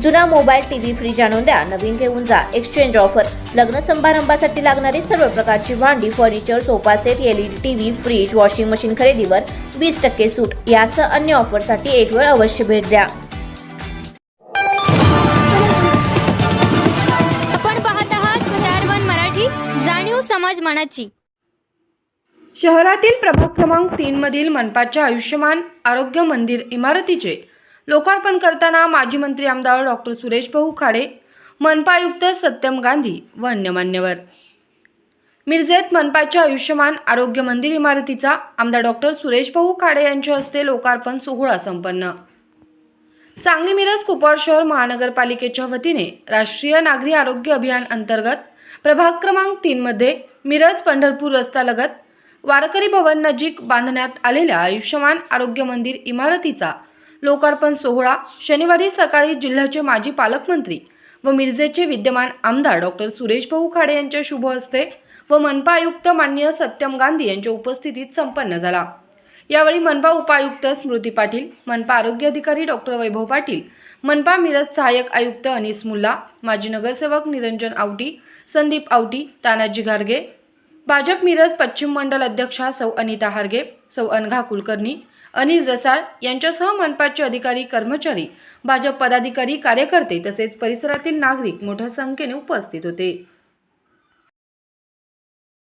जुना mobile TV fridge आणून द्या. नवीन घेऊन जा. एक्सचेंज ऑफर लग्न समारंभासाठी लागणारी सर्व प्रकारची भांडी furniture sofa set LED TV fridge washing machine खरेदीवर वीस टक्के सूट. यासह अन्य ऑफरसाठी एक वेळ अवश्य भेट द्या. आपण पाहत आहात स्टार वन मराठी जाणीव समाज मनाची. शहरातील प्रभाग क्रमांक तीन मधील मनपाच्या आयुष्यमान आरोग्य मंदिर इमारतीचे लोकार्पण करताना माजी मंत्री आमदार डॉक्टर सुरेश भाऊ खाडे मनपायुक्त सत्यम गांधी व अन्य मान्यवर मिरजेत मनपाच्या आयुष्यमान आरोग्य मंदिर इमारतीचा आमदार डॉक्टर सुरेश भाऊ खाडे यांच्या हस्ते लोकार्पण सोहळा संपन्न. सांगली मिरज कुपवाड शहर महानगरपालिकेच्या वतीने राष्ट्रीय नागरी आरोग्य अभियान अंतर्गत प्रभाग क्रमांक तीनमध्ये मिरज पंढरपूर रस्त्यालगत वारकरी भवन नजीक बांधण्यात आलेल्या आयुष्यमान आरोग्य मंदिर इमारतीचा लोकार्पण सोहळा शनिवारी सकाळी जिल्ह्याचे माजी पालकमंत्री व मिरजेचे विद्यमान आमदार डॉक्टर सुरेश भाऊ खाडे यांच्या शुभ हस्ते व मनपा आयुक्त मान्य सत्यम गांधी यांच्या उपस्थितीत संपन्न झाला. यावेळी मनपा उपायुक्त स्मृती पाटील मनपा आरोग्य अधिकारी डॉक्टर वैभव पाटील मनपा मिरज सहाय्यक आयुक्त अनिस मुल्ला माजी नगरसेवक निरंजन आवटी संदीप आवटी तानाजी घारगे भाजप मिरज पश्चिम मंडल अध्यक्षा सौ अनिता हारगे सौ अनघा कुलकर्णी अनिल रसाळ यांच्यासह मनपाचे अधिकारी कर्मचारी भाजप पदाधिकारी कार्यकर्ते तसेच परिसरातील नागरिक मोठ्या संख्येने उपस्थित होते.